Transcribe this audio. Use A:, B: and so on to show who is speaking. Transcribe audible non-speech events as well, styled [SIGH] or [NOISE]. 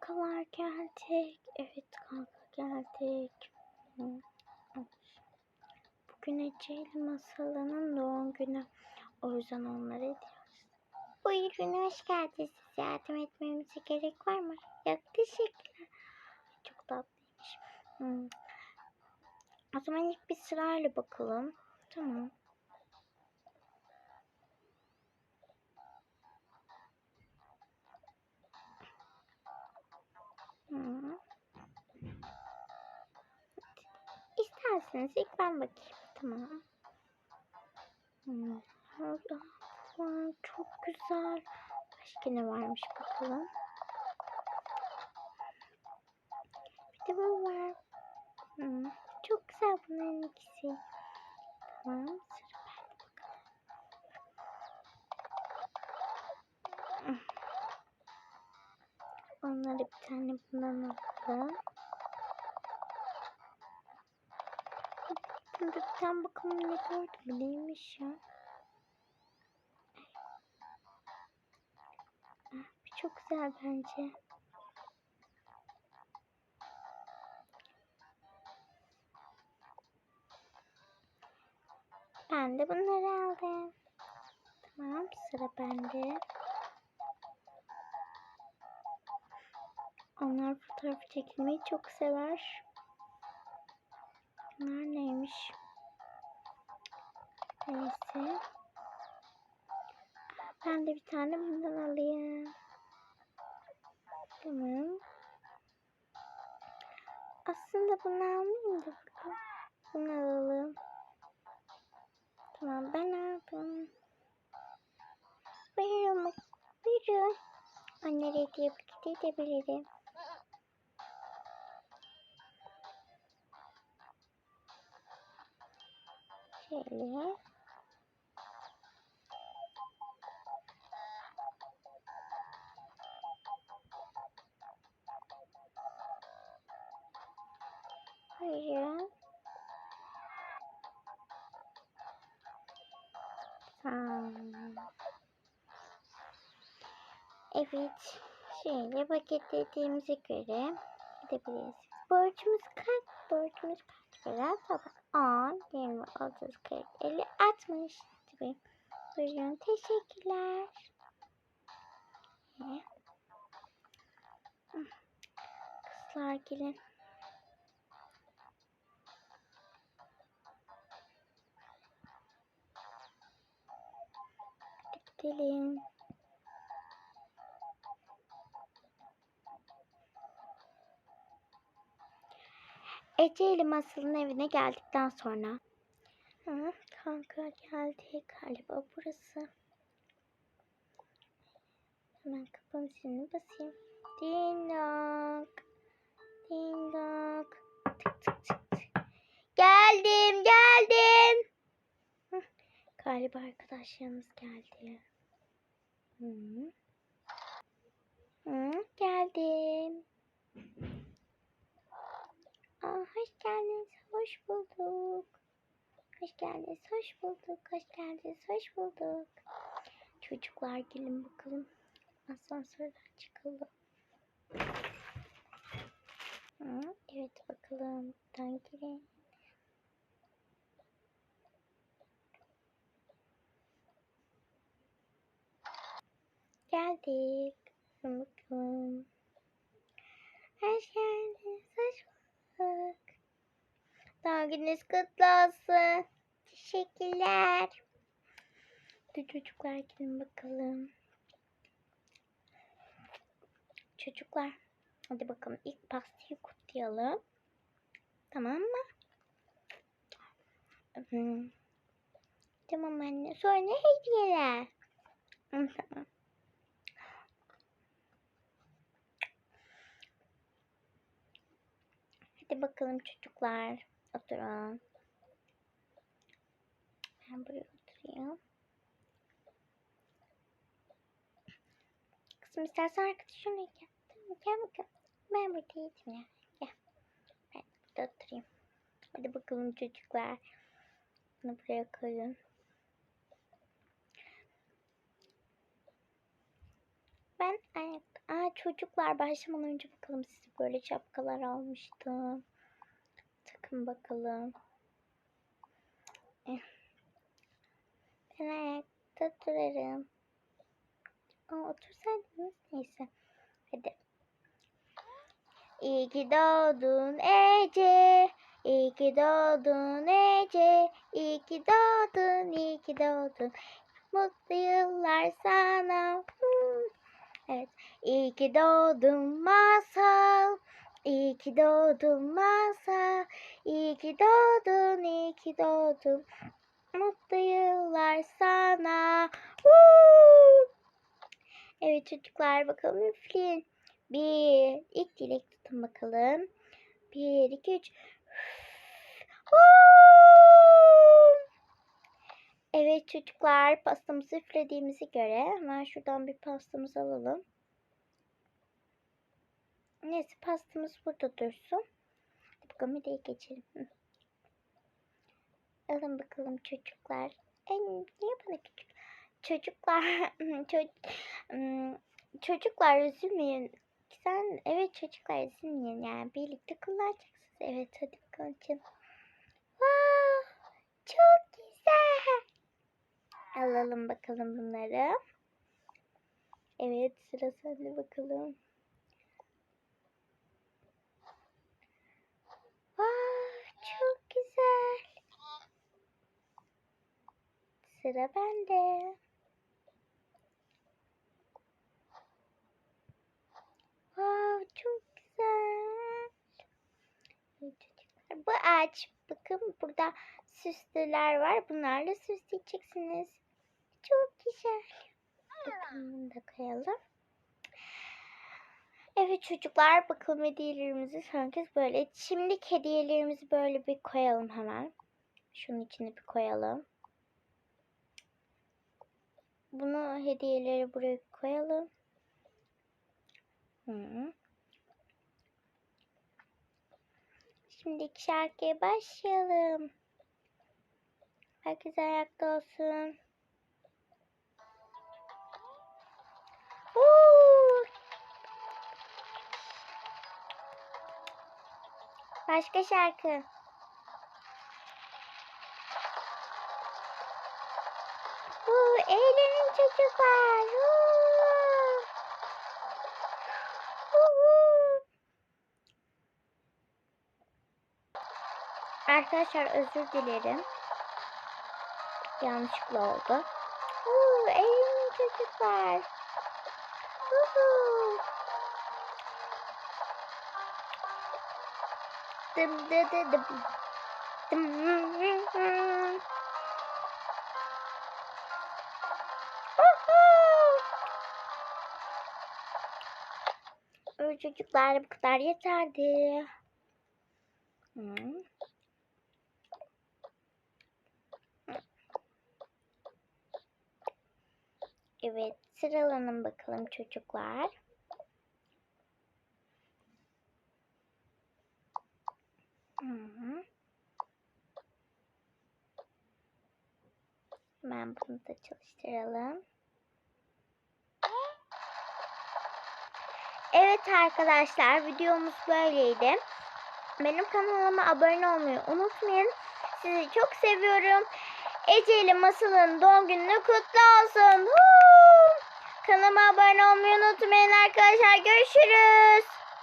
A: kankalar geldik. Evet kanka geldik. Bugün Ece ile Masala'nın doğum günü. O yüzden onlara ediyoruz. Buyurun hoş geldiniz. Size yardım etmemize gerek var mı? Yok teşekkürler. Çok tatlıymış. Hı. O zaman ilk bir sırayla bakalım. Tamam. İsterseniz ilk ben bakayım. Tamam. Hmm. Çok güzel. Başka ne varmış bakalım. Bir de bu var. Hmm. Çok güzel bunların ikisi. Tamam. Sıra bende bakalım. Hmm. Onlara bir tane bundan alalım. Bir tane bakalım ne gördüm. Bu neymiş ya? Çok güzel bence. Ben de bunları aldım. Tamam sıra bende. Onlar fotoğraf çekilmeyi çok sever. Bunlar neymiş? Neyse. Ben de bir tane bundan alayım. Tamam. Aslında bunu almayayım da. Bunu alalım. Tamam ben aldım. Buyurun. Buyurun. Onları hediye paketi edebilirim. Şöyle. Tamam. Evet. Şöyle paketlediğimize göre gidebiliriz. Borcumuz kaç? Borcumuz kaç para? Tamam. 10, 20, 30, 40, 50, 60 gibi. Buyurun. Teşekkürler. Kızlar gelin. Gidelim. Ece ile Masal'ın evine geldikten sonra. Hı, kanka geldi galiba burası. Hemen kapının zilini basayım. Ding dong. Ding dong. Tık tık tık tık. Geldim geldim. Hı, galiba arkadaşlarımız geldi. Hı. Hı, geldim. Aa, hoş geldiniz, hoş bulduk. Hoş geldiniz, hoş bulduk. Hoş geldiniz, hoş bulduk. Çocuklar gelin bakalım. Asansörden çıkalım. Hı, evet bakalım. Buradan girin. Geldik. Bakalım. Hoş geldiniz, hoş bulduk. Doğum gününüz kutlu olsun. Teşekkürler. Hadi çocuklar gelin bakalım. Çocuklar hadi bakalım ilk pastayı kutlayalım. Tamam mı? Hı. Tamam anne. Sonra hediyeler. Hı, Tamam. Bakalım çocuklar. Oturun. Ben buraya oturayım. Kızım istersen arkadaşımla gel. Tamam gel bakalım. Ben buradayım ya. Gel. Ben burada oturayım. Hadi bakalım çocuklar. Bunu buraya koyun. Ben ayakta Aa çocuklar başlamadan önce bakalım size böyle şapkalar almıştım. Takın bakalım. Eh. Ben ayakta durarım. Aa, otursaydınız neyse. Hadi. İyi ki doğdun Ece. İyi ki doğdun Ece. İyi ki doğdun, iyi ki doğdun. Mutlu yıllar sana. Hmm. Evet. İyi ki doğdun masal. İyi ki doğdun masal. İyi ki doğdun, iyi ki doğdun. Mutlu yıllar sana. Evet çocuklar bakalım üfleyin. Bir, ilk dilek tutun bakalım. Bir, iki, üç. Woo! Evet çocuklar pastamızı üflediğimize göre hemen şuradan bir pastamızı alalım. Neyse pastamız burada dursun. Hadi geçelim. Alın bakalım çocuklar. Ay, niye bana küçük? Çocuklar, [LAUGHS] çocuk, çocuklar üzülmeyin. Sen, evet çocuklar üzülmeyin yani birlikte kullanacaksınız. Evet hadi canım. Wow, çok. Alalım bakalım bunları. Evet sıra sende bakalım. Wow, çok güzel. Sıra bende. Wow, çok güzel. Bu ağaç. Bakın burada süslüler var. Bunlarla süsleyeceksiniz. Güzel. Bakın da koyalım. Evet çocuklar bakalım hediyelerimizi herkes böyle. Şimdi hediyelerimizi böyle bir koyalım hemen. Şunun içine bir koyalım. Bunu hediyeleri buraya koyalım. Hı. Şimdiki şarkıya başlayalım. Herkes ayakta olsun. Başka şarkı. Huu, eğlenin çocuklar. Arkadaşlar özür dilerim. Yanlışlıkla oldu. Huu, eğlenin çocuklar. Dım dı dı dım. Dım çocuklar bu kadar yeterdi. Hı. Evet sıralanın bakalım çocuklar. Hı. Hemen bunu da çalıştıralım. Evet arkadaşlar videomuz böyleydi. Benim kanalıma abone olmayı unutmayın. Sizi çok seviyorum. Ece ile Masal'ın doğum günü kutlu olsun. Huu! Kanalıma abone olmayı unutmayın arkadaşlar. Görüşürüz.